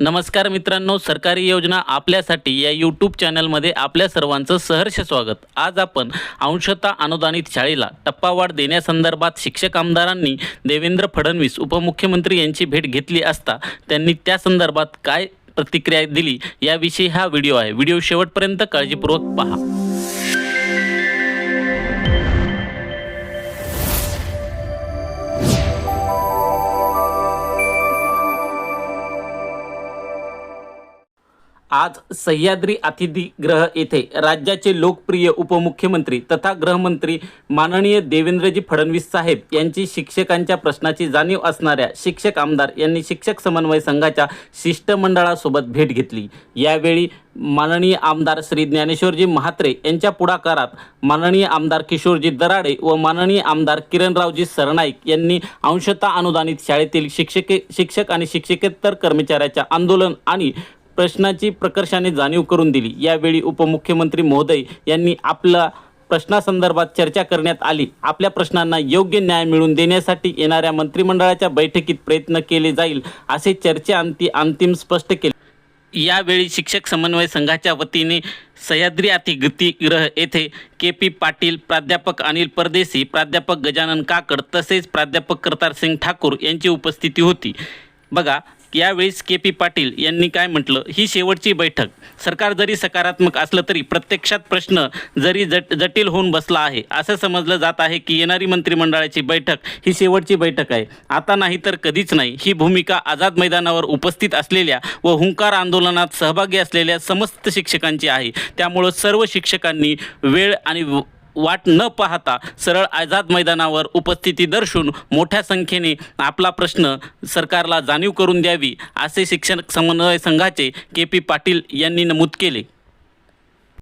नमस्कार मित्रांनो सरकारी योजना आपल्यासाठी या यूट्यूब चॅनलमध्ये आपल्या सर्वांचं सहर्ष स्वागत. आज आपण अंशतः अनुदानित शाळेला टप्पावाढ देण्यासंदर्भात शिक्षक आमदारांनी देवेंद्र फडणवीस उपमुख्यमंत्री यांची भेट घेतली असता त्यांनी त्या संदर्भात काय प्रतिक्रिया दिली याविषयी हा व्हिडिओ आहे. व्हिडिओ शेवटपर्यंत काळजीपूर्वक पहा. आज सह्याद्री अतिथीगृह येथे राज्याचे लोकप्रिय उपमुख्यमंत्री तथा गृहमंत्री माननीय देवेंद्रजी फडणवीस साहेब यांची शिक्षकांच्या प्रश्नाची जाणीव असणाऱ्या शिक्षक आमदार यांनी शिक्षक समन्वय संघाच्या शिष्टमंडळासोबत भेट घेतली. यावेळी माननीय आमदार श्री ज्ञानेश्वरजी म्हात्रे यांच्या पुढाकारात माननीय आमदार किशोरजी दराडे व माननीय आमदार किरणरावजी सरनाईक यांनी अंशतः अनुदानित शाळेतील शिक्षके शिक्षक आणि शिक्षकेतर कर्मचाऱ्याच्या आंदोलन आणि प्रश्नाची प्रकर्षाने जाणीव करून दिली. यावेळी उपमुख्यमंत्री महोदय यांनी आपला प्रश्नासंदर्भात चर्चा करण्यात आली. आपल्या प्रश्नांना योग्य न्याय मिळवून देण्यासाठी येणाऱ्या मंत्रिमंडळाच्या बैठकीत प्रयत्न केले जाईल असे चर्चेअंती अंतिम स्पष्ट केले. यावेळी शिक्षक समन्वय संघाच्या वतीने सह्याद्री अतिगृह येथे के पी पाटील प्राध्यापक अनिल परदेशी प्राध्यापक गजानन काकड तसेच प्राध्यापक करतारसिंग ठाकूर यांची उपस्थिती होती. बघा यावेळीस के पी पाटील यांनी काय म्हटलं? ही शेवटची बैठक. सरकार जरी सकारात्मक असलं तरी प्रत्यक्षात प्रश्न जरी जट जटिल होऊन बसला आहे असं समजलं जात आहे की येणारी मंत्रिमंडळाची बैठक ही शेवटची बैठक आहे. आता नाही तर कधीच नाही. ही भूमिका आझाद मैदानावर उपस्थित असलेल्या व हुंकार आंदोलनात सहभागी असलेल्या समस्त शिक्षकांची आहे. त्यामुळं सर्व शिक्षकांनी वेळ आणि वाट न पाहता सरळ आझाद मैदानावर उपस्थिती दर्शवून मोठ्या संख्येने आपला प्रश्न सरकारला जाणीव करून द्यावी असे शिक्षण समन्वय संघाचे के पी पाटील यांनी नमूद केले.